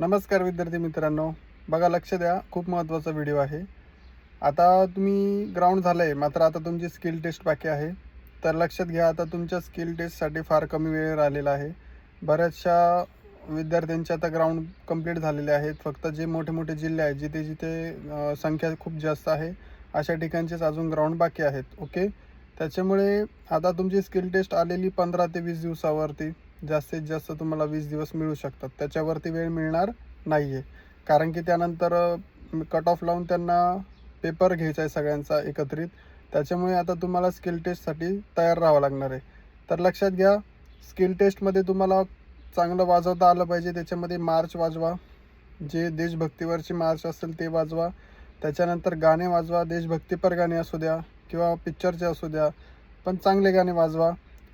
नमस्कार विद्यार्थी मित्रांनो. बघा लक्ष द्या. खूप महत्त्वाचा व्हिडिओ आहे. आता तुम्ही ग्राउंड झालं आहे मात्र आता तुमची स्किल टेस्ट बाकी आहे. तर लक्षात घ्या आता तुमच्या स्किल टेस्टसाठी फार कमी वेळ राहिलेला आहे. बऱ्याचशा विद्यार्थ्यांचे आता ग्राउंड कंप्लीट झालेले आहेत. फक्त जे मोठे मोठे जिल्हे आहेत जिथे जिथे संख्या खूप जास्त आहे अशा ठिकाणचेच अजून ग्राउंड बाकी आहेत. ओके त्याच्यामुळे आता तुमची स्किल टेस्ट आलेली पंधरा ते वीस दिवसावरती. जास्तीत जास्त तुम्हाला वीस दिवस मिळू शकतात. त्याच्यावरती वेळ मिळणार नाही आहे कारण की त्यानंतर कट ऑफ लावून त्यांना पेपर घ्यायचा आहे सगळ्यांचा एकत्रित. त्याच्यामुळे आता तुम्हाला स्किल टेस्टसाठी तयार राहावं लागणार आहे. तर लक्षात घ्या स्किल टेस्टमध्ये तुम्हाला चांगलं वाजवता आलं पाहिजे. त्याच्यामध्ये मार्च वाजवा. जे देशभक्तीवरची मार्च असेल ते वाजवा. त्याच्यानंतर गाणे वाजवा. देशभक्तीपर गाणे असू द्या किंवा पिक्चरचे असू द्या. पण चांगले गाणे वाजवा.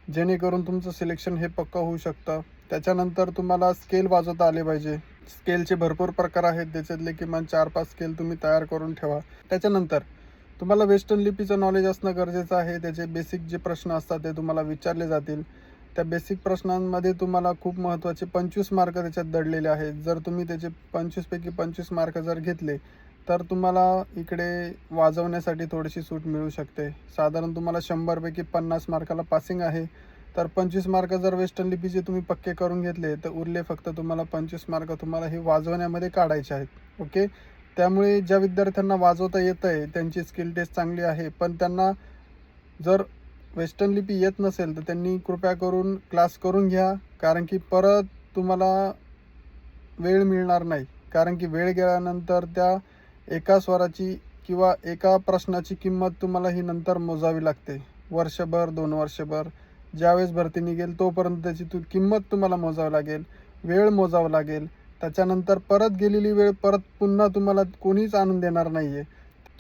जेणेकरून तुमचं सिलेक्शन हे पक्कं होऊ शकतं. त्याच्यानंतर तुम्हाला स्केल वाजवता आले पाहिजे. स्केलचे भरपूर प्रकार आहेत त्याच्यातले किमान चार पाच स्केल तुम्ही तयार करून ठेवा. त्याच्यानंतर तुम्हाला वेस्टर्न लिपीचं नॉलेज असणं गरजेचं आहे. त्याचे बेसिक जे प्रश्न असतात ते तुम्हाला विचारले जातील. त्या बेसिक प्रश्नांमध्ये तुम्हाला खूप महत्त्वाचे पंचवीस मार्क त्याच्यात दडलेले आहेत. जर तुम्ही त्याचे पंचवीसपैकी पंचवीस मार्क जर घेतले तर तुम्हाला इकडे वाजवण्यासाठी थोडीशी सूट मिळू शकते. साधारण तुम्हाला शंभरपैकी पन्नास मार्काला पासिंग आहे. तर पंचवीस मार्क जर वेस्टर्न लिपीचे तुम्ही पक्के करून घेतले तर उरले फक्त तुम्हाला पंचवीस मार्क तुम्हाला हे वाजवण्यामध्ये काढायचे आहेत. ओके? त्यामुळे ज्या विद्यार्थ्यांना वाजवता येतं आहे त्यांची स्किल टेस्ट चांगली आहे. पण त्यांना जर वेस्टर्न लिपी येत नसेल तर त्यांनी कृपया करून क्लास करून घ्या. कारण की परत तुम्हाला वेळ मिळणार नाही. कारण की वेळ गेल्यानंतर त्या एका स्वराची किंवा एका प्रश्नाची किंमत तुम्हाला ही नंतर मोजावी लागते. वर्षभर दोन वर्षभर ज्यावेळेस भरती निघेल तोपर्यंत त्याची तू किंमत तुम्हाला मोजावी लागेल वेळ मोजावं लागेल. त्याच्यानंतर परत गेलेली वेळ परत पुन्हा तुम्हाला कोणीच आणून देणार नाही आहे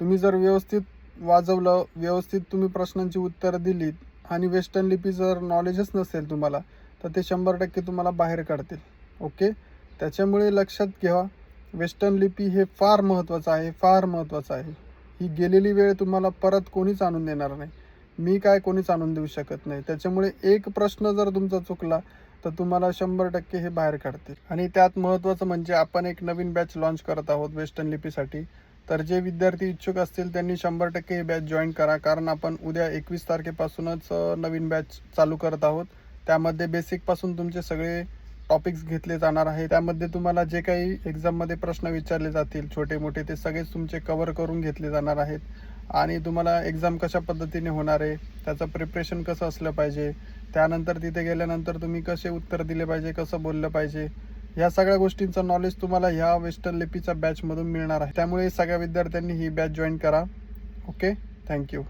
तुम्ही जर व्यवस्थित वाजवलं व्यवस्थित तुम्ही प्रश्नांची उत्तरं दिलीत आणि वेस्टर्न लिपी जर नॉलेजच नसेल तुम्हाला तर ते शंभर टक्के तुम्हाला बाहेर काढतील. ओके? त्याच्यामुळे लक्षात घ्या वेस्टर्न लिपी हे फार महत्त्वाचं आहे फार महत्त्वाचं आहे. ही गेलेली वेळ तुम्हाला परत कोणीच आणून देणार नाही. मी काय कोणीच आणून देऊ शकत नाही. त्याच्यामुळे एक प्रश्न जर तुमचा चुकला तर तुम्हाला शंभर टक्के हे बाहेर काढतील. आणि त्यात महत्त्वाचं म्हणजे आपण एक नवीन बॅच लॉन्च करत आहोत वेस्टर्न लिपीसाठी. तर जे विद्यार्थी इच्छुक असतील त्यांनी शंभर टक्के ही बॅच जॉईन करा. कारण आपण उद्या एकवीस तारखेपासूनच नवीन बॅच चालू करत आहोत. त्यामध्ये बेसिकपासून तुमचे सगळे टॉपिक्स घेतले जाणार आहे. त्यामध्ये तुम्हाला जे काही एक्झाममध्ये प्रश्न विचारले जातील छोटे मोठे ते सगळेच तुमचे कवर करून घेतले जाणार आहेत. आणि तुम्हाला एक्झाम कशा पद्धतीने होणार आहे त्याचं प्रिपरेशन कसं असलं पाहिजे त्यानंतर तिथे गेल्यानंतर तुम्ही कसे उत्तर दिले पाहिजे कसं बोललं पाहिजे ह्या सगळ्या गोष्टींचं नॉलेज तुम्हाला ह्या वेस्टर्न लिपीच्या बॅचमधून मिळणार आहे. त्यामुळे सगळ्या विद्यार्थ्यांनी ही बॅच जॉईन करा. Okay thank you